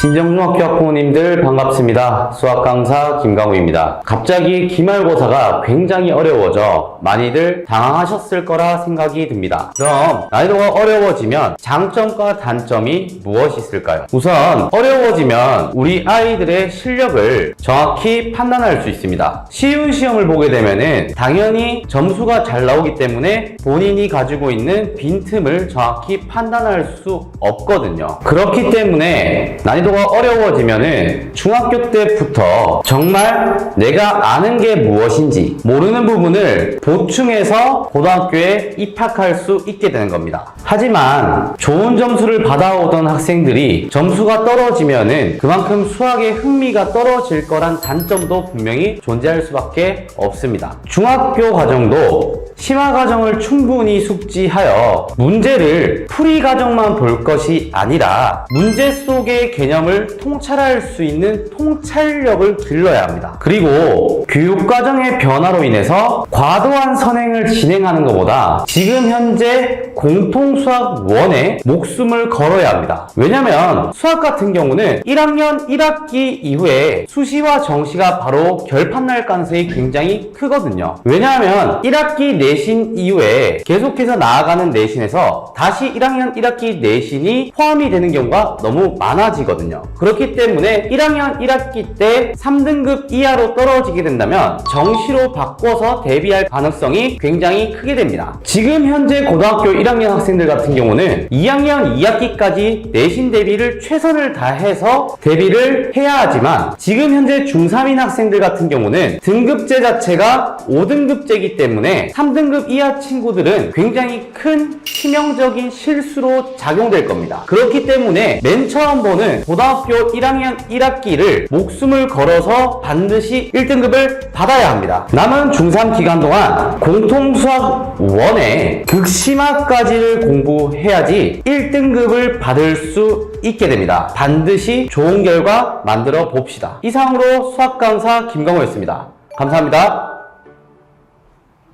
신정중학교 학부모님들 반갑습니다. 수학 강사 김강우입니다. 갑자기 기말고사가 굉장히 어려워져 많이들 당황하셨을 거라 생각이 듭니다. 그럼 난이도가 어려워지면 장점과 단점이 무엇이 있을까요? 우선 어려워지면 우리 아이들의 실력을 정확히 판단할 수 있습니다. 쉬운 시험을 보게 되면은 당연히 점수가 잘 나오기 때문에 본인이 가지고 있는 빈틈을 정확히 판단할 수 없거든요. 그렇기 때문에 난이도 가 어려워지면은 중학교 때부터 정말 내가 아는 게 무엇인지 모르는 부분을 보충해서 고등학교에 입학할 수 있게 되는 겁니다. 하지만 좋은 점수를 받아오던 학생들이 점수가 떨어지면은 그만큼 수학의 흥미가 떨어질 거란 단점도 분명히 존재할 수밖에 없습니다. 중학교 과정도 심화 과정을 충분히 숙지하여 문제를 풀이 과정만 볼 것이 아니라 문제 속의 개념을 통찰할 수 있는 통찰력을 길러야 합니다. 그리고 교육 과정의 변화로 인해서 과도한 선행을 진행하는 것보다 지금 현재 공통 수학 원에 목숨을 걸어야 합니다. 왜냐면 수학 같은 경우는 1학년 1학기 이후에 수시와 정시가 바로 결판날 가능성이 굉장히 크거든요. 왜냐하면 1학기 내신 이후에 계속해서 나아가는 내신에서 다시 1학년 1학기 내신이 포함이 되는 경우가 너무 많아지거든요. 그렇기 때문에 1학년 1학기 때 3등급 이하로 떨어지게 된다면 정시로 바꿔서 대비할 가능성이 굉장히 크게 됩니다. 지금 현재 고등학교 1학년 학생들 같은 경우는 2학년 2학기까지 내신 대비를 최선을 다해서 대비를 해야 하지만 지금 현재 중3인 학생들 같은 경우는 등급제 자체가 5등급제이기 때문에 3등급 이하 친구들은 굉장히 큰 치명적인 실수로 작용될 겁니다. 그렇기 때문에 맨 처음 보는 고등학교 1학년 1학기를 목숨을 걸어서 반드시 1등급을 받아야 합니다. 남은 중3 기간 동안 공통수학 1의 극심화까지를 공부해야지 1등급을 받을 수 있게 됩니다. 반드시 좋은 결과 만들어 봅시다. 이상으로 수학 강사 김강호였습니다. 감사합니다.